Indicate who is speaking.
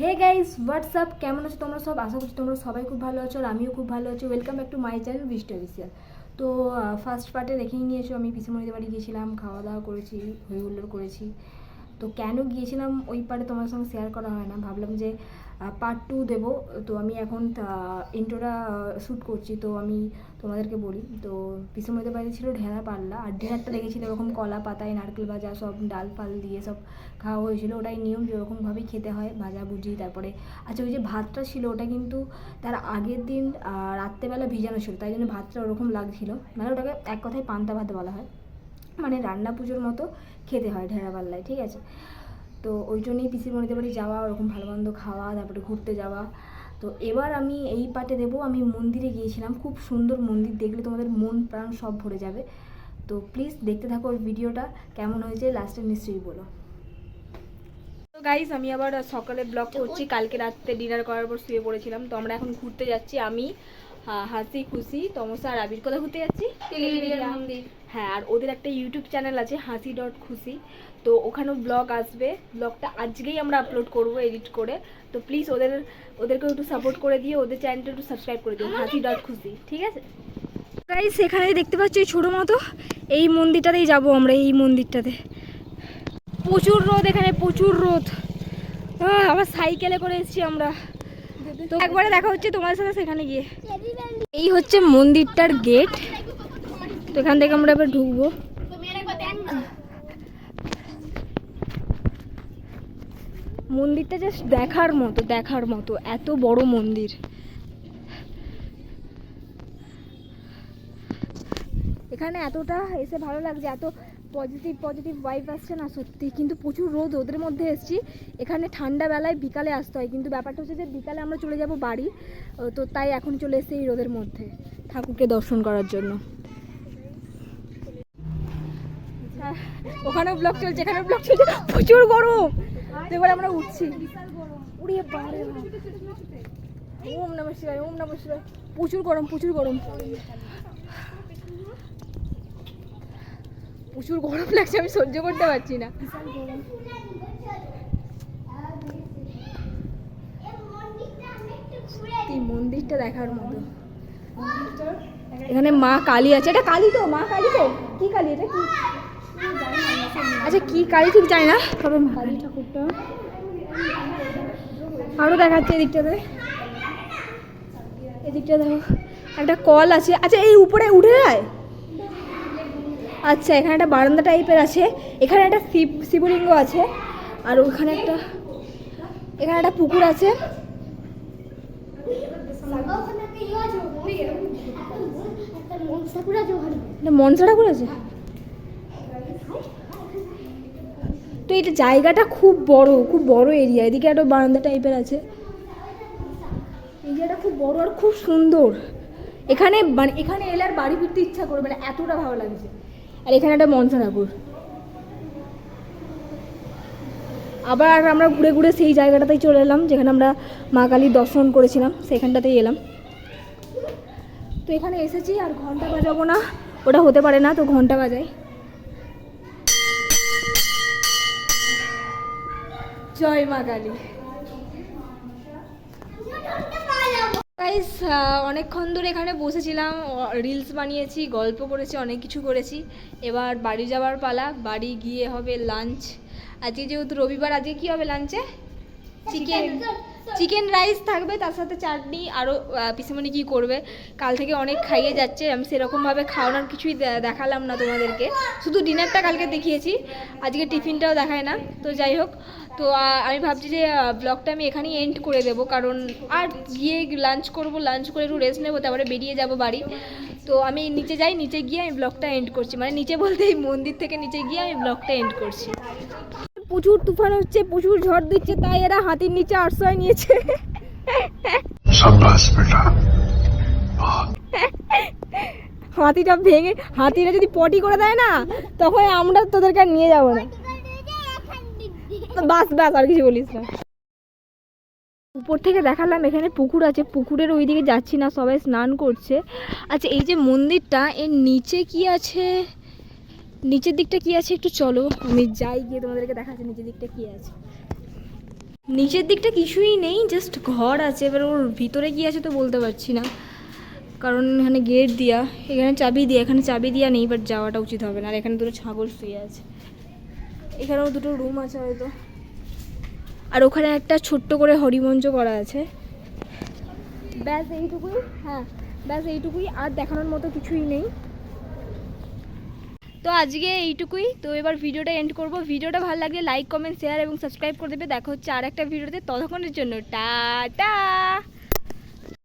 Speaker 1: Hey guys WhatsApp কেমন আছো তোমরা সব? আশা করছি তোমরা সবাই খুব ভালো আছো আর আমিও খুব ভালো আছি। Welcome back to my channel Brishti official তো ফার্স্ট পার্টে দেখেই নিয়েছো, আমি পিসিমণিদের বাড়ি গিয়েছিলাম, খাওয়া দাওয়া করেছি, হই হুল্লোড় করেছি। তো কেন গিয়েছিলাম ওই পার্টে তোমার সঙ্গে শেয়ার করা হয় না? ভাবলাম যে পার্ট টু দেবো। তো আমি এখন ইন্ট্রোটা শ্যুট করছি। তো আমি তোমাদেরকে বলি, তো পিসিমণিদের বাড়ি ছিল ঢেঁড়া পাল্লা। আর ডিনারটা দেখেছিল ওরকম কলা পাতায় নারকেল ভাজা, সব ডাল ফাল দিয়ে সব খাওয়া হয়েছিল। ওটাই নিয়ম যে ওরকমভাবেই খেতে হয়, ভাজা, ভুজি, তারপরে আচ্ছা ওই যে ভাতটা ছিল, ওটা কিন্তু তার আগের দিন রাত্রেবেলা ভিজানো ছিল। তাই জন্য ভাতটা ওরকম লাগছিল। মানে ওটাকে এক কথায় পান্তা ভাত বলা হয়। মানে রান্না পুজোর মতো খেতে হয় ঢেঁড়া পাল্লায়, ঠিক আছে? তো ওই জন্যই পিসির মনিতে বাড়ি যাওয়া, ওরকম ভালো মন্দ খাওয়া, তারপরে ঘুরতে যাওয়া। তো এবার আমি এই পাটে দেবো, আমি মন্দিরে গিয়েছিলাম, খুব সুন্দর মন্দির, দেখলে তোমাদের মন প্রাণ সব ভরে যাবে। তো প্লিজ দেখতে থাকো ওই ভিডিওটা কেমন হয়েছে লাস্টে নিশ্চয়ই বলো। তো গাইস আমি আবার সকালে ব্লগ করছি। কালকে রাত্রে ডিনার করার পর শুয়ে পড়েছিলাম। তো আমরা এখন ঘুরতে যাচ্ছি। আমি হাসি খুশি তমসা আর আবির কোথায় ঘুরতে যাচ্ছি? হ্যাঁ আর ওদের একটা ইউটিউব চ্যানেল আছে হাসি ডট খুশি। তো ওখানেও ব্লগ আসবে। ব্লগটা আজকেই আমরা আপলোড করব এডিট করে। তো প্লিজ ওদের ওদেরকে একটু সাপোর্ট করে দিয়ে ওদের চ্যানেলটা একটু সাবস্ক্রাইব করে দিও হাসি ডট খুশি। ঠিক আছে? গাইস সেখানেই দেখতে পাচ্ছি ছোটো মতো এই মন্দিরটাতেই যাব আমরা এই মন্দিরটাতে। প্রচুর রোদ এখানে, প্রচুর রোদ। আবার সাইকেলে করে এসেছি আমরা। তো একবারে দেখা হচ্ছে তোমার সাথে সেখানে গিয়ে। এই হচ্ছে মন্দিরটার গেট তো এখান থেকে আমরা এবার ঢুকবো। মন্দিরটা জাস্ট দেখার মতো দেখার মতো। এত বড় মন্দির। এখানে এতটা এসে ভালো লাগছে, এত পজিটিভ পজিটিভ ভাইব আসছে না সত্যি। কিন্তু প্রচুর রোদ ওদের মধ্যে এসেছি। এখানে ঠান্ডা বেলায় বিকালে আসতে হয়। কিন্তু ব্যাপারটা হচ্ছে যে বিকালে আমরা চলে যাব বাড়ি। তো তাই এখন চলে এসেছি এই রোদের মধ্যে ঠাকুরকে দর্শন করার জন্য। ওখানেও ব্লক চলছে, এখানেও ব্লক চলছে। প্রচুর গরম! এবার আমরা উঠছি। উড়িয়ে ওম নমঃ শিবায়, ওম নমঃ শিবায়। প্রচুর গরম প্রচুর গরম। প্রচুর গরম লাগছে আমি সহ্য করতে পারছি না। এই মন্দিরটা দেখার মতো। এখানে মা কালী আছে। এটা কালী তো মা কালী তো। কি কালী এটা? কি? আচ্ছা কি কালী ঠিক জানি না। তবে মা কালী ঠাকুরটা। আরও দেখাচ্ছে এদিকটাতে। এদিকটা দেখো। একটা কল আছে। আচ্ছা এই উপরে উঠে যায়? আচ্ছা এখানে একটা বারান্দা টাইপের আছে। এখানে একটা শিব, শিবলিঙ্গ আছে। আর ওখানে একটা, এখানে একটা পুকুর আছে। মনসা ঠাকুর আছে? তো এটা জায়গাটা খুব বড় খুব বড় এরিয়া এদিকে একটা বারান্দা টাইপের আছে। এরিয়াটা খুব বড় আর খুব সুন্দর। এখানে মানে এখানে এলে আর বাড়ি ফিরতে ইচ্ছা করবে মানে এতটা ভালো লাগছে। আর এখানে একটা মনসা ঠাকুর আবার আমরা ঘুরে ঘুরে সেই জায়গাটাতেই চলে এলাম, যেখানে আমরা মা কালীর দর্শন করেছিলাম, সেখানটাতেই এলাম। তো এখানে এসেছি আর ঘণ্টা বাজাবো না, ওটা হতে পারে না, তো ঘণ্টা বাজাই। জয় মা কালী। গাইস অনেকক্ষণ ধরে এখানে বসেছিলাম রিলস বানিয়েছি, গল্প করেছি, অনেক কিছু করেছি। এবার বাড়ি যাওয়ার পালা, বাড়ি গিয়ে হবে লাঞ্চ আজকে যেহেতু রবিবার, আজকে কি হবে লাঞ্চে চিকেন চিকেন রাইস থাকবে তার সাথে চাটনি আরও পিসিমণি কী করবে? কাল থেকে অনেক খাইয়ে যাচ্ছে আমি সেরকমভাবে খাওয়ানোর কিছুই দেখালাম না তোমাদেরকে। শুধু ডিনারটা কালকে দেখিয়েছি আজকে টিফিনটাও দেখায় না তো যাই হোক। তো আমি ভাবছি যে ব্লগটা আমি এখানেই এন্ড করে দেবো কারণ আর গিয়ে লাঞ্চ করব লাঞ্চ করে একটু রেস্ট নেব তারপরে বেরিয়ে যাব বাড়ি। তো আমি নিচে যাই নিচে গিয়ে আমি ব্লগটা এন্ড করছি। মানে নিচে বলতে এই মন্দির থেকে নিচে গিয়ে আমি ব্লগটা এন্ড করছি। প্রচুর তুফান হচ্ছে প্রচুর ঝড় দিচ্ছে তাই এরা হাতির নিচে আশ্রয় নিয়েছে। হাতিটা ভেঙে হাতিটা যদি পটি করে দেয় না তখন আমরা তোদেরকে নিয়ে যাব না। বাস বাস আর কিছু বলিস না। উপর থেকে দেখালাম এখানে পুকুর আছে। পুকুরের ওইদিকে যাচ্ছি না সবাই স্নান করছে। আচ্ছা এই যে মন্দিরটা এর নিচে কি আছে? নিচের দিকটা কি আছে একটু চলো। আমি যাই গিয়ে তোমাদেরকে দেখাচ্ছি নিচের দিকটা কি আছে। নিচের দিকটা কিছুই নেই জাস্ট ঘর আছে। এবার ওর ভিতরে কি আছে তো বলতে পারছি না। কারণ এখানে গেট দিয়া, এখানে চাবি দিয়া, এখানে চাবি দিয়া নেই বাট যাওয়াটা উচিত হবে না। আর এখানে দুটো ছাগল শুয়ে আছে। এখানেও দুটো রুম আছে হয়তো। আর ওখানে একটা ছোট্ট করে হরিমঞ্চ করা আছে। ব্যাস এইটুকুই হ্যাঁ ব্যাস এইটুকুই। আর দেখানোর মতো কিছুই নেই। তো আজকে এইটুকুই। তো এবার ভিডিওটা এন্ড করব। ভিডিওটা ভালো লাগলে লাইক কমেন্ট শেয়ার এবং সাবস্ক্রাইব করে দেবে। দেখা হচ্ছে আর একটা ভিডিওতে। ততক্ষণের জন্য, টাটা!